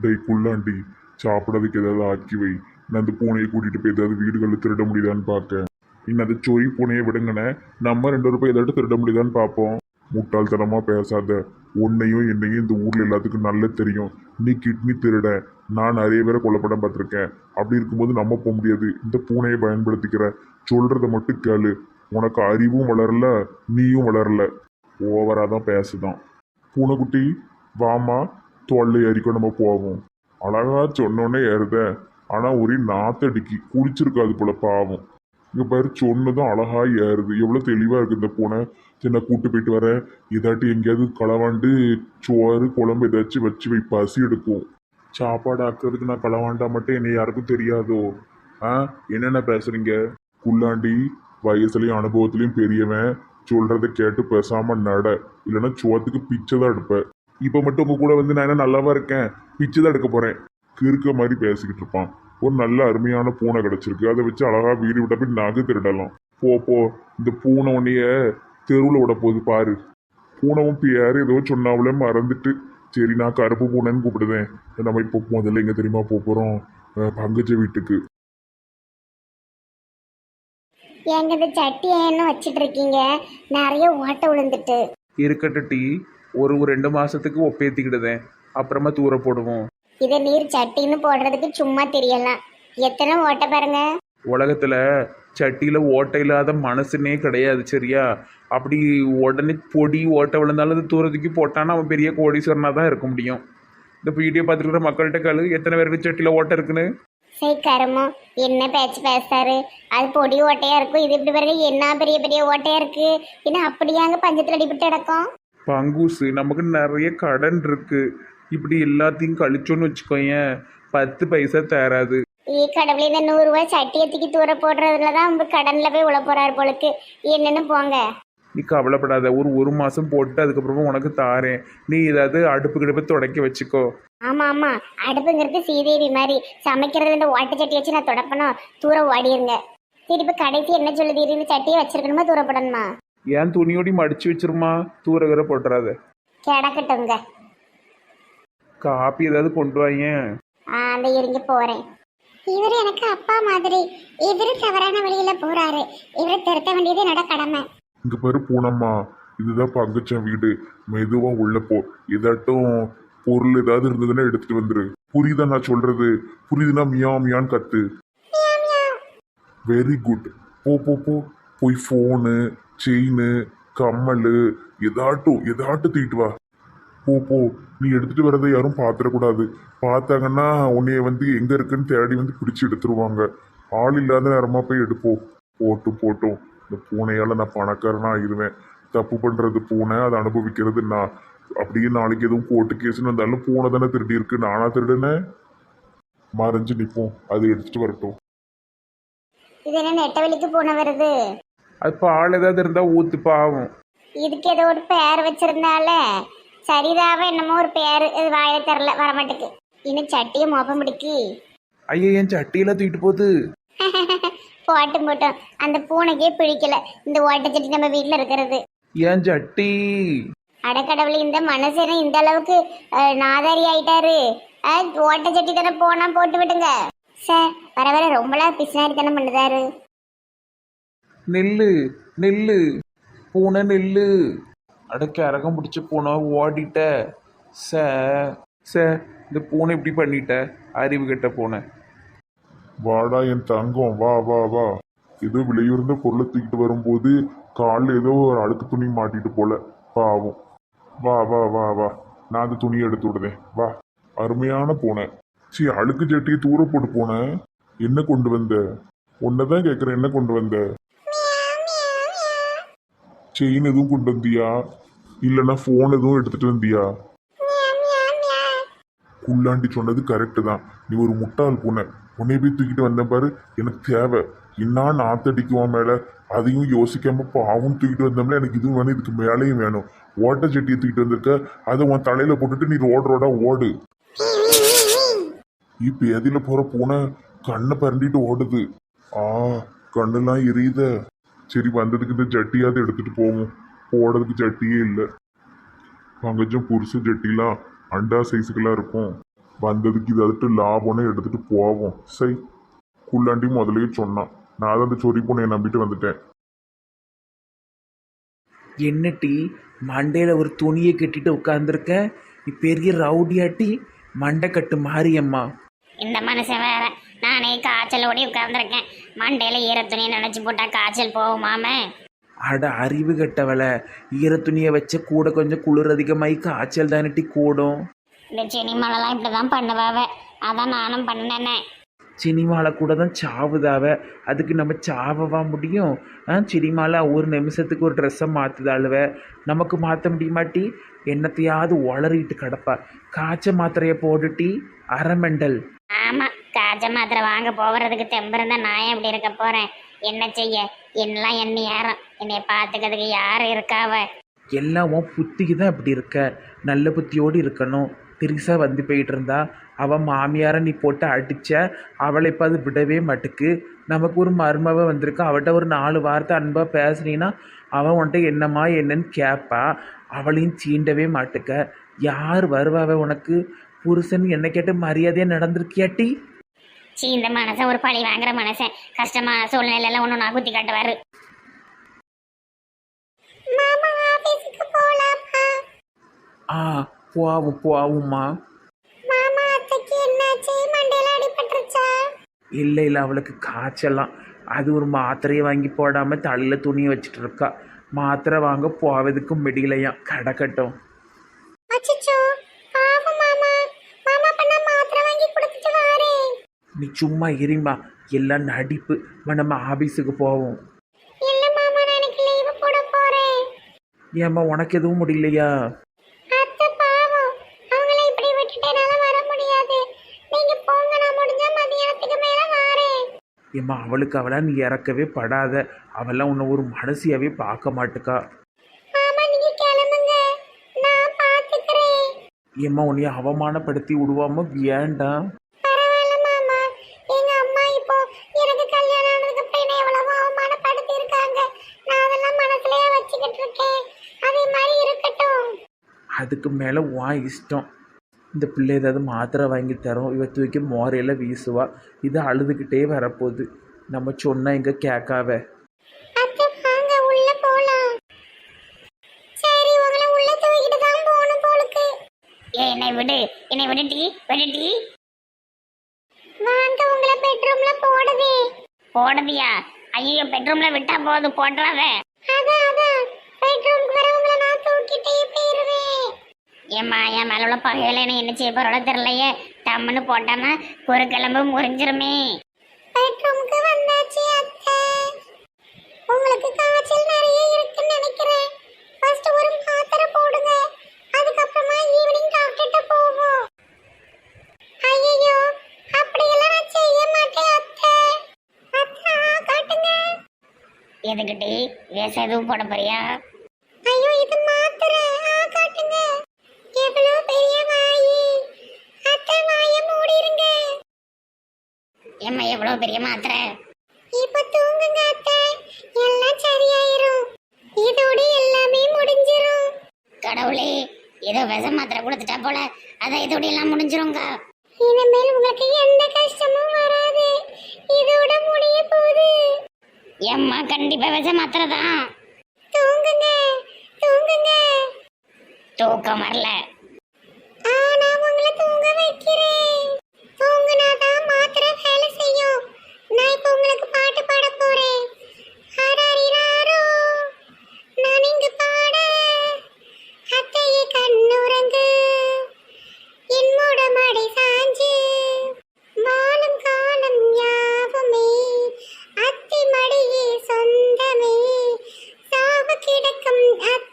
டேய் குள்ளாண்டி சாப்பிடறதுக்கு ஏதாவது ஆக்கி வை. நான் அந்த பூனையை கூட்டிகிட்டு போய் ஏதாவது வீடுகளில் திருட முடியுதான்னு பார்க்க இன்னும் அந்த சொறி பூனையை விடுங்கண்ணே. நம்ம ரெண்டு ரூபாய் ஏதாட்டு திருட முடியுதான்னு பார்ப்போம் முட்டாள்தனமாக பேசாத. உன்னையும் என்னையும் இந்த ஊரில் எல்லாத்துக்கும் நல்லா தெரியும். நீ கிட்னி திருட. நான் நிறைய பேரை கொல்லப்படம் பார்த்துருக்கேன். அப்படி இருக்கும்போது நம்ம போக முடியாது. இந்த பூனையை பயன்படுத்திக்கிற. சொல்கிறத மட்டும் கேளு. உனக்கு அறிவும் வளரல நீயும் வளரல. ஓவராக தான் பேசுதான். பூனைக்குட்டி வாமா தொல்லை ஏறிக்கோ நம்ம போவோம் அழகா சொன்னோன்னே ஏறுத. ஆனால் ஒரே நாத்தடிக்கு குளிச்சிருக்காது போல பாவம். இங்கே பாரு சொன்னதும் அழகா ஏறுது. எவ்வளோ தெளிவாக இருக்குது இந்த பூனை. சரி நான் கூட்டு போயிட்டு வரேன் இதாட்டி எங்கேயாவது களவாண்டு சோறு குழம்பு ஏதாச்சும் வச்சு வை பசி எடுக்கும். சாப்பாடு ஆக்குறதுக்கு நான் களவாண்டா மட்டும் என்னை யாருக்கும் தெரியாதோ? ஆ? என்னென்ன பேசுறீங்க? குள்ளாண்டி வயசுலையும் அனுபவத்துலையும் பெரியவன். சொல்கிறத கேட்டு பேசாமல் நட. இல்லைன்னா சோத்துக்கு பிச்சை தான் எடுப்பேன் இப்ப மட்டும் உங்க கூட வந்து நான் என்ன நல்லாவா இருக்கேன்? பிச்சை தான் எடுக்க போறேன். கிறுக்க மாதிரி பேசிக்கிட்டு இருப்பான். ஒரு நல்ல அருமையான பூனை கிடைச்சிருக்கு. அதை வச்சு அழகா வீடு விட்ட போய் நகை திருடலாம். போ போ. இந்த பூனை உன்னைய தெருவில் விட போகுது பாரு. பூனவும் பேர் ஏதோ சொன்னாவுல மறந்துட்டு. சரி நான் கருப்பு பூனைன்னு கூப்பிடுவேன் நம்ம இப்போ முதல்ல எங்க தெரியுமா போக போறோம்? அஹ் பங்கஜ வீட்டுக்கு. இந்த சட்டி ஏன்னு வச்சிட்டு இருக்கீங்க. நிறைய ஓட்டை விழுந்துட்டு. இருக்கட்டும் டீ. ஒரு ரெண்டு மாசத்துக்கு ஒப்பேத்திக்கிடுதேன் அப்புறமா தூர போடுவோம். இதை நீர் சட்டின்னு போடுறதுக்கு சும்மா தெரியலாம். எத்தனை ஓட்டை பாருங்க. உலகத்துல சட்டியில ஓட்டை இல்லாத மனசுனே கிடையாது சரியா? அப்படி உடனே பொடி ஓட்டை விழுந்தாலும் அது தூரத்துக்கு போட்டான்னா அவன் பெரிய கோடீஸ்வரனா தான் இருக்க முடியும். இந்த வீடியோ பார்த்துருக்குற மக்கள்கிட்ட கழு எத்தனை பேருக்கு சட்டியில ஓட்டை இருக்குன்னு? சரி கருமோ என்ன பேச்சு பேசுறாரு? அது பொடி ஓட்டையா இருக்கும். இது இப்படி பாருங்க என்ன பெரிய பெரிய ஓட்டையா இருக்கு? என்ன அப்படியாங்க பஞ்சத்தில் அடிபட்டு கிடக்கும்? பங்கூசு நமக்கு நிறைய கடன் இருக்கு. இப்படி எல்லாத்தையும் கழிச்சோன்னு வச்சுக்கோயேன் பத்து பைசா தராது. ஏ கடவுளே இந்த நூறுரூவா சட்டியை தூக்கி தூர போடுறதுல தான் உங்க கடன்ல போய் உள்ள போறாரு போலுக்கு. என்னன்னு போங்க. நீ கவலைப்படாத ஒரு ஒரு மாதம் போட்டு அதுக்கப்புறமா உனக்கு தாரேன். நீ ஏதாவது அடுப்பு கிடப்பு தொடக்க வச்சுக்கோ. ஆமா ஆமா. அடுப்புங்கிறது சீதேவி மாதிரி. சமைக்கிறது இந்த ஓட்டை சட்டி வச்சு நான் தொடப்பணும் தூரம் ஓடிருங்க. திருப்பி கடைசி என்ன சொல்லுது? இந்த சட்டியை வச்சிருக்கணுமா? தூரப்படணுமா ஏன் துணியோடி மடிச்சு வச்சிருமா? தூரகரை போட்டுறாத. கிடக்கட்டுங்க. காப்பி ஏதாவது கொண்டு வாயேன். ஆ, அந்த இருங்க போறேன். இவர் எனக்கு அப்பா மாதிரி. இவரு தவறான வழியில போறாரு. இவரை திருத்த வேண்டியது என்னோட கடமை. இங்க பாரு பூனம்மா. இதுதான் பங்கச்சன் வீடு. மெதுவா உள்ள போ. இதாட்டும் பொருள் ஏதாவது இருந்ததுன்னா எடுத்துட்டு வந்துரு. புரியுதா நான் சொல்றது? புரியுதுன்னா மியா மியான்னு கத்து. வெரி குட் போ போ போ. போய் ஃபோனு செயின் கம்மல் எதாட்டும் எதாட்டும் தீட்டு வா. போ போ. நீ எடுத்துட்டு வரதை யாரும் பார்த்துடக்கூடாது பார்த்தாங்கன்னா உன்னைய வந்து எங்க இருக்குன்னு தேடி வந்து பிடிச்சி எடுத்துருவாங்க. ஆள் இல்லாத நேரமா போய் எடுப்போம் போட்டும் போட்டும். இந்த பூனையால நான் பணக்காரனா ஆயிடுவேன் தப்பு பண்றது பூனை அதை அனுபவிக்கிறது நான். அப்படியே நாளைக்கு எதுவும் கோர்ட்டு கேஸ்னு வந்தாலும் பூனை தானே திருடி இருக்கு. நானா திருடுனேன் மறைஞ்சு நிற்போம் அது எடுத்துட்டு வரட்டும். இது என்ன நெட்டவெளிக்கு போன வருது? அது பால் ஏதாவது இருந்தால் ஊத்து பாவம் இதுக்கு ஏதோ ஒரு பேர் வச்சிருந்தால சரிதாவ என்னமோ ஒரு பேர் இது வாயில தெரில வரமாட்டுக்கு இன்னும் சட்டியை மோப்பம் பிடிக்கி. ஐயா என் சட்டியெல்லாம் தூக்கிட்டு போகுது. போட்டும் போட்டோம். அந்த பூனைக்கே பிடிக்கல. இந்த ஓட்டை சட்டி நம்ம வீட்டில் இருக்கிறது. என் சட்டி. அடக்கடவுளை இந்த மனசன இந்த அளவுக்கு அஹ், நாதாரி ஆயிட்டாரு. அஹ், ஓட்டை சட்டி தானே போனா போட்டு விடுங்க. சார் வர வர ரொம்பலாம் பிசினாரி தானே பண்ணுதாரு. நெல்லு நெல்லு. பூனை நெல்லு. அடக்க அரகம் பிடிச்ச பூனை ஓடிட்ட. ச. ச இந்த பூனை இப்படி பண்ணிட்ட? அறிவு கெட்ட பூனை. வாடா என் தங்கம். வா வா வா. ஏதோ விலையுறந்த பொருளை தூக்கிட்டு வரும்போது காலில் ஏதோ ஒரு அழுக்கு துணி மாட்டிட்டு போல. பாவம். வா வா வா வா. நான் அந்த துணியை எடுத்து விடுதேன் வா. அருமையான பூனை. சீ அழுக்கு சட்டியை தூர போட்டு போனேன் என்ன கொண்டு வந்த? உன்னதான் கேட்குறேன் என்ன கொண்டு வந்த? செயின் எதுவும் கொண்டு வந்தியா? இல்லைன்னா ஃபோன் எதுவும் எடுத்துட்டு வந்தியா? குள்ளாண்டி சொன்னது கரெக்டு தான். நீ ஒரு முட்டாள் பூனை. உன்னை போய் தூக்கிட்டு வந்த பாரு எனக்கு தேவை. என்ன நாத்தடிக்குவான் மேலே? அதையும் யோசிக்காம பாவம் தூக்கிட்டு வந்தோம்ல எனக்கு இதுவும் வேணும் இதுக்கு மேலேயும் வேணும். ஓட்ட சட்டியை தூக்கிட்டு வந்திருக்க அதை உன் தலையில போட்டுட்டு நீ ரோடு ரோடா ஓடு. இப்ப எதில போற பூனை? கண்ணை பரண்டிட்டு ஓடுது. ஆ கண்ணெல்லாம் எரியுத. சரி வந்ததுக்கு இந்த ஜட்டியாவது எடுத்துட்டு போவோம். போடுறதுக்கு ஜட்டியே இல்லை. பங்கஜம் புருஷ ஜட்டிலாம் அண்டா சைஸுக்கெல்லாம் இருக்கும். வந்ததுக்கு இதாட்டு லாபம்னு எடுத்துட்டு போவோம். சரி குள்ளாண்டி முதல்லயே சொன்னான். நான் தான் அந்த சொறி பொண்ணையை நம்பிட்டு வந்துட்டேன். என்ன டீ? மண்டையில் ஒரு துணியை கட்டிட்டு உட்காந்துருக்க பெரிய ரவுடியாட்டி மண்டை கட்டு மாரியம்மா. இந்த மனுஷன் வேற. நானே காய்ச்சலோடி உட்கார்ந்துருக்கேன். மண்டையில ஈர துணியை நினைச்சு போட்டா காய்ச்சல் போகுமாமே? அட அறிவு கட்டவளை ஈர துணியை வச்ச கூட கொஞ்சம் குளிர் அதிகமாகி காய்ச்சல் தானே டீ கூடும். இந்த சினிமாலெல்லாம் இப்படிதான் பண்ணுவாவ. அதான் நானும் பண்ணனே. சினிமாவில் கூட தான் சாவுதாவ. அதுக்கு நம்ம சாவவா முடியும்? ஆ சினிமாவில் ஒரு நிமிஷத்துக்கு ஒரு ட்ரெஸ்ஸை மாற்றுதாளுவ நமக்கு மாற்ற முடியுமாட்டி என்னத்தையாவது உளறிட்டு கிடப்பா. காய்ச்ச மாத்திரையை போட்டுட்டி அரைமெண்டல் ஆமாம் காஜ மாத்திரை வாங்க போகிறதுக்கு தெம்பு நான் எப்படி இருக்க போகிறேன் என்ன செய்ய? என்னெல்லாம் என்ன ஏறும்? என்னைய பார்த்துக்கிறதுக்கு யார் இருக்காவ எல்லாம் உன் புத்திக்கு தான் இப்படி இருக்க? நல்ல புத்தியோடு இருக்கணும். திரிசா வந்து போயிட்டு இருந்தா அவன் மாமியாரை நீ போட்டு அடிச்ச அவளை இப்போ அது விடவே மாட்டுக்கு. நமக்கு ஒரு மருமவ வந்திருக்கா. அவட்ட ஒரு நாலு வார்த்தை அன்பாக பேசுனீன்னா அவன் உன்ட்ட என்னம்மா என்னன்னு கேட்பா அவளையும் சீண்டவே மாட்டுக்க. யார் வருவாவ உனக்கு? புருஷன் என்ன கேட்டு மரியாதையாக நடந்திருக்கியாட்டி? சீ இந்த மனுஷன் ஒரு பழி வாங்குற மனுஷன் கஷ்டமான சூழ்நிலையில ஒன்று நான் குத்தி காட்டுவாரு. மாமா ஆபீஸ்க்கு போலாமா ஆ போவும் போவும்மா. மாமா அத்தைக்கு என்னாச்சு? மண்டையில அடிபட்டுருச்சா? இல்லை இல்லை அவளுக்கு காய்ச்சலாம். அது ஒரு மாத்திரையை வாங்கி போடாமல் தலையில் துணியை வச்சுட்டு இருக்கா. மாத்திரை வாங்க போவதுக்கு முடியலையாம். கிடக்கட்டும் நீ சும்மா இருமா எல்லாம் நடிப்பு. வா, நம்ம ஆபீஸுக்கு போவோம். ஏம்மா உனக்கு எதுவும் முடியலையா? ஏம்மா அவளுக்கு அவளா நீ இறக்கவே படாத. அவெல்லாம் உன்னை ஒரு மனசியாவே பார்க்க மாட்டுக்கா. ஏம்மா உன்னைய அவமானப்படுத்தி விடுவாம வேண்டாம். அதுக்கு மேலே உன் இஷ்டம். இந்த பிள்ளை ஏதாவது மாத்திரை வாங்கி தரோம். இவ தூக்கி மோரையில் வீசுவா. இது அழுதுகிட்டே வரப்போகுது. நம்ம சொன்னா எங்க கேட்காவ அத்தை வாங்க உள்ள போலாம். சரி உங்களை உள்ள தூக்கிட்டு தான் போகணும் போலுக்கு. ஏ என்னை விடு. என்னை விடுடி விடுடி வாங்க உங்களை பெட்ரூம்ல போடுதே. போடுதியா? ஐயோ பெட்ரூம்ல விட்டா போதும். போட்டுறாத. அதான் அதான். ஏம்மா என் மேல உள்ள பகையில என்ன என்ன செய்ய போறோட தெரியலையே. டம்முன்னு போட்டானா முறிஞ்சிருமே. பெட்ரூம்க்கு வந்தாச்சு அத்தை. உங்களுக்கு காய்ச்சல் நிறைய இருக்குன்னு நினைக்கிறேன். ஃபர்ஸ்ட் ஒரு மாத்திரை போடுங்க. அதுக்கப்புறமா ஈவினிங் டாக்டர்கிட்ட போவோம். ஐயோ அப்படியெல்லாம் நான் செய்ய மாட்டேன் அத்தை. அத்தை காட்டுங்க. எதுக்கிட்டே வேச எதுவும் போட போறியா ஐயோ இது மாத்திரை ஆ காட்டுங்க எவ்வளவு பெரிய வாயி அத்தை வாயை மூடிருங்க ஏம்மா எவ்வளவு பெரிய மாத்திரை இப்ப தூங்குங்க அத்தை. எல்லாம் சரியாயிரும். இதோட எல்லாமே முடிஞ்சிரும். கடவுளே ஏதோ விஷ மாத்திரை கொடுத்துட்டா போல. அதான் இதோட எல்லாம் முடிஞ்சிருங்க இனிமேல் உங்களுக்கு எந்த கஷ்டமும் வராது. இதோட முடிய போகுது. எம்மா கண்டிப்பா விஷ மாத்திரை தான் தூங்குங்க. தூங்குங்க. தூக்கம் வரல. ஆ, நான் உங்களை தூங்க வைக்கிறேன். கிடக்கும் அத்தையே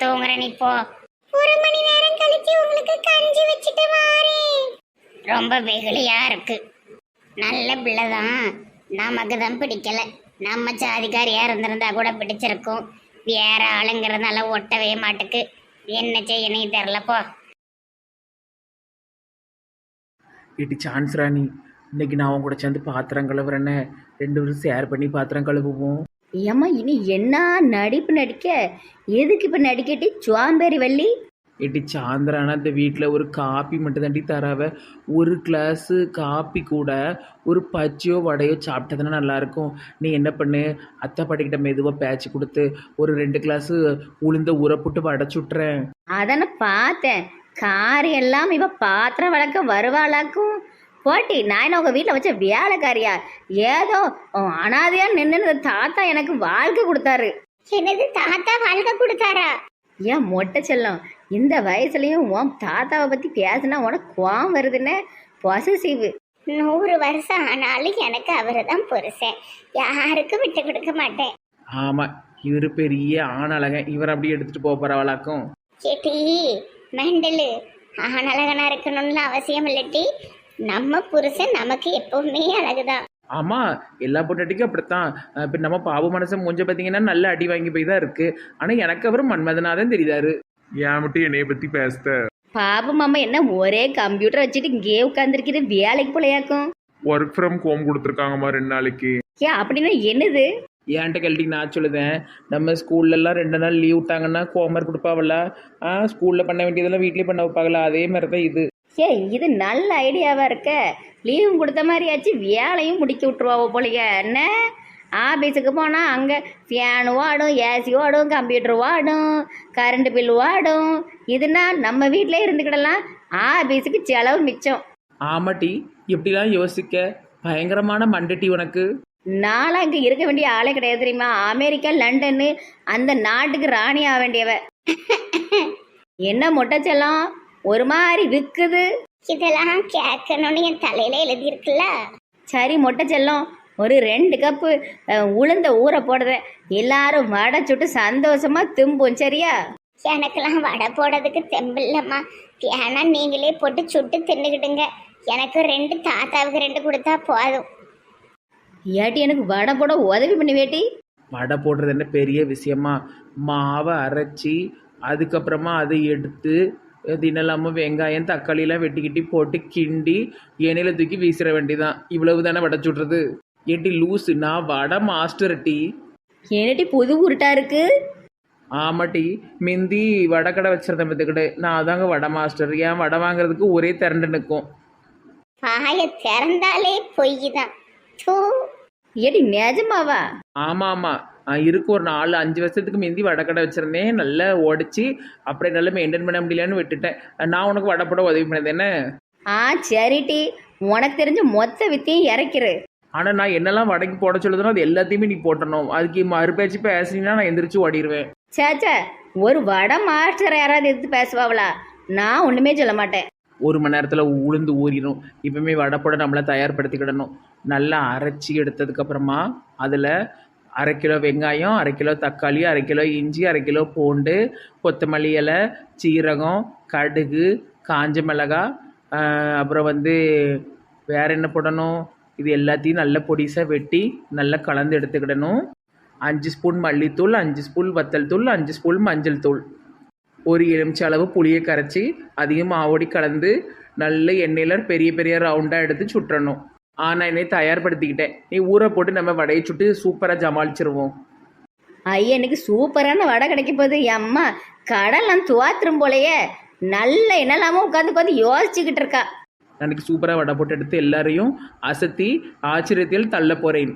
நான் தூங்குறேன் இப்போ ஒரு மணி நேரம் கழிச்சு உங்களுக்கு கஞ்சி வச்சுட்டு வாரேன் ரொம்ப வெகுளியா இருக்கு. நல்ல பிள்ளை தான் நமக்கு தான் பிடிக்கல. நம்ம சாதிக்காரியா இருந்திருந்தா கூட பிடிச்சிருக்கும். வேற ஆளுங்கிறதுனால ஒட்டவே மாட்டுக்கு. என்ன செய்யணும் தெரிலப்போ இட்டி சான்ஸ் ராணி இன்னைக்கு நான் அவங்க கூட சேர்ந்து பாத்திரம் கழுவுறேன்னு. ரெண்டு பேரும் ஷேர் பண்ணி பாத்திரம் கழுவுவோம். ஏம்மா இனி என்ன நடிப்பு நடிக்க? எதுக்கு இப்போ நடிக்கட்டி? சுவாம்பேரி வள்ளி? இட்டி சாயந்தரானா இந்த வீட்டில் ஒரு காப்பி மட்டும் தாண்டி தராவ. ஒரு கிளாஸு காப்பி கூட ஒரு பச்சையோ வடையோ சாப்பிட்டதுன்னா நல்லாயிருக்கும் நீ என்ன பண்ணு? அத்தை பாட்டிக்கிட்ட மெதுவாக பேச்சு கொடுத்து ஒரு ரெண்டு கிளாஸு உளுந்த ஊற போட்டு வடை சுட்டுறேன். அதானே பார்த்தேன்? காரி எல்லாம் இவ பாத்திரம் வளர்க்க வருவாளாக்கும். போட்டி நான் என்ன உங்க வீட்டில் வச்ச வேலைக்காரியா? ஏதோ உன் அனாதையா நின்று தாத்தா எனக்கு வாழ்க்கை கொடுத்தாரு. எனது தாத்தா வாழ்க்கை கொடுத்தாரா? ஏன் மொட்டை செல்லம்? இந்த வயசுலயும் உன் தாத்தாவை பத்தி பேசினா உனக்கு கோவம் வருதுன்னு பொசசிவ். நூறு வருஷம் ஆனாலும் எனக்கு அவரு தான் புருஷன். யாருக்கும் விட்டு கொடுக்க மாட்டேன். ஆமாம் இவர் பெரிய ஆணழகன். இவர் அப்படியே எடுத்துகிட்டு போக போகிறவளாக்கும் கேட்டி மெண்டலு. ஆனழகனா இருக்கணும்னு அவசியம் இல்லட்டி நம்ம புருஷன் நமக்கு எப்பவுமே அழகுதான். ஆமாம் எல்லா பொண்டாட்டிக்கும் அப்படித்தான். இப்போ நம்ம பாபு மனசன் மூஞ்ச பார்த்தீங்கன்னா நல்ல அடி வாங்கி போய் தான் இருக்குது ஆனால் எனக்கு அவர் மன்மதனாதான் தெரியுதாரு ஏன் மட்டும் என்னைய பத்தி பேசுத? பாபு மாமா என்ன ஒரே கம்ப்யூட்டர் வச்சுட்டு இங்கே உட்காந்துருக்கிற வேலைக்கு போலையாக்கும். ஒர்க் ஃப்ரம் ஹோம் கொடுத்துருக்காங்கம்மா ரெண்டு நாளைக்கு. ஏன் அப்படின்னா என்னது? ஏன்ட்ட கழட்டி நான் சொல்லுதேன் நம்ம ஸ்கூல்லலாம் ரெண்டு நாள் லீவ் விட்டாங்கன்னா ஹோம்ஒர்க் கொடுப்பாவல்ல ஆ ஸ்கூலில் பண்ண வேண்டியதெல்லாம் வீட்லேயே பண்ண வைப்பாங்களா? அதே மாதிரி தான் இது. ஏ இது நல்ல ஐடியாவா இருக்க. லீவும் கொடுத்த மாதிரியாச்சு வேலையும் முடிக்க விட்டுருவாவோ போலயே. என்ன? ஆஃபீஸுக்கு போனால் அங்கே ஃபேனு ஓடும் ஏசி ஓடும் கம்ப்யூட்டர் ஓடும் கரண்ட் பில் ஓடும். இதுனா நம்ம வீட்டிலே இருந்துக்கிடலாம். ஆஃபீஸுக்கு செலவு மிச்சம். ஆமாட்டி இப்படிலாம் யோசிக்க பயங்கரமான மண்டட்டி உனக்கு. நானும் இங்கே இருக்க வேண்டிய ஆளே கிடையாது தெரியுமா? அமெரிக்கா லண்டன்னு அந்த நாட்டுக்கு ராணி ஆக வேண்டியவ. என்ன மொட்டை செல்லம்? ஒரு மாதிரி விற்குது இதெல்லாம் கேட்கணும்னு என் தலையில எழுதி இருக்குல்ல சரி மொட்டை செல்லம். ஒரு ரெண்டு கப்பு அஹ், உளுந்த ஊற போடுற எல்லாரும் வடை சுட்டு சந்தோஷமா திம்போம் சரியா? எனக்கெல்லாம் வடை போடுறதுக்கு தெம்பில்லம்மா. ஏன்னா நீங்களே போட்டு சுட்டு தின்னுக்கிடுங்க. எனக்கு ரெண்டு தாத்தாவுக்கு ரெண்டு கொடுத்தா போதும். ஏட்டி எனக்கு வடை போட உதவி பண்ணி வேட்டி வடை போடுறது என்ன பெரிய விஷயமா? மாவை அரைச்சி அதுக்கப்புறமா அதை எடுத்து தினலாமல் வெங்காயம் தக்காளியெல்லாம் வெட்டிக்கிட்டி போட்டு கிண்டி எண்ணெயில் தூக்கி வீசிட வேண்டியதான் இவ்வளவு தானே வடை சுடுறது? ஏட்டி லூஸு நான் வடை மாஸ்டர் டீ. என்னட்டி புது உருட்டா இருக்கு? ஆமாட்டி மிந்தி வடை கடை வச்சிருந்தேன் பத்துக்கிட்ட நான் அதாங்க வடை மாஸ்டர். ஏன் வடை வாங்குறதுக்கு ஒரே திரண்டு நிற்கும். வாயை திறந்தாலே பொய் தான் ஏட்டி நிஜமாவா? ஆமாம் ஆமாம். இருக்கு. ஒரு நாலு அஞ்சு வருஷத்துக்கு முந்தி வடை கடை வச்சுருந்தேன். நல்லா உடச்சி அப்படியே நல்லா மெயின்டைன் பண்ண முடியலன்னு விட்டுட்டேன். நான் உனக்கு வடை போட உதவி பண்ணது என்ன? ஆ சரிட்டி உனக்கு தெரிஞ்ச மொத்த வித்தையும் இறக்கிரு. ஆனால் நான் என்னெல்லாம் வடைக்கு போட சொல்லுதனோ அது எல்லாத்தையுமே நீ போட்டணும். அதுக்கு மறுபேச்சு பேசினீங்கன்னா நான் எந்திரிச்சு ஓடிடுவேன் சேச்சே ஒரு வடை மாஸ்டர் யாராவது எடுத்து பேசுவாங்களா நான் ஒன்றுமே சொல்ல மாட்டேன். ஒரு மணி நேரத்தில் உளுந்து ஊறிடும் இப்போமே வடை போட நம்மளை தயார்படுத்திக்கிடணும். நல்லா அரைச்சி எடுத்ததுக்கப்புறமா அதில் அரை கிலோ வெங்காயம் அரை கிலோ தக்காளி அரை கிலோ இஞ்சி அரை கிலோ பூண்டு கொத்தமல்லி இலை சீரகம் கடுகு காஞ்ச மிளகாய் அப்புறம் வந்து வேறு என்ன போடணும்? இது எல்லாத்தையும் நல்ல பொடிசாக வெட்டி நல்லா கலந்து எடுத்துக்கிடணும். அஞ்சு ஸ்பூன் மல்லித்தூள் அஞ்சு ஸ்பூன் வத்தல் தூள் அஞ்சு ஸ்பூன் மஞ்சள் தூள். ஒரு எலுமிச்சை அளவு புளியை கரைச்சி அதையும் மாவோடி கலந்து நல்ல எண்ணெயில் பெரிய பெரிய ரவுண்டாக எடுத்து சுட்டுறணும் நான் என்னை தயார்படுத்திக்கிட்டேன். நீ ஊற போட்டு நம்ம வடையை சுட்டு சூப்பராக ஜமாளிச்சிருவோம். ஐயா எனக்கு சூப்பரான வடை கிடைக்க போகுது. அம்மா கடலாம் துவாத்திரம் போலயே. நல்ல என்னலாமோ உட்காந்து உட்காந்து யோசிச்சுக்கிட்டு இருக்கா. அன்னைக்கு சூப்பராக வடை போட்டு எடுத்து எல்லாரையும் அசத்தி ஆச்சரியத்தில் தள்ள போகிறேன்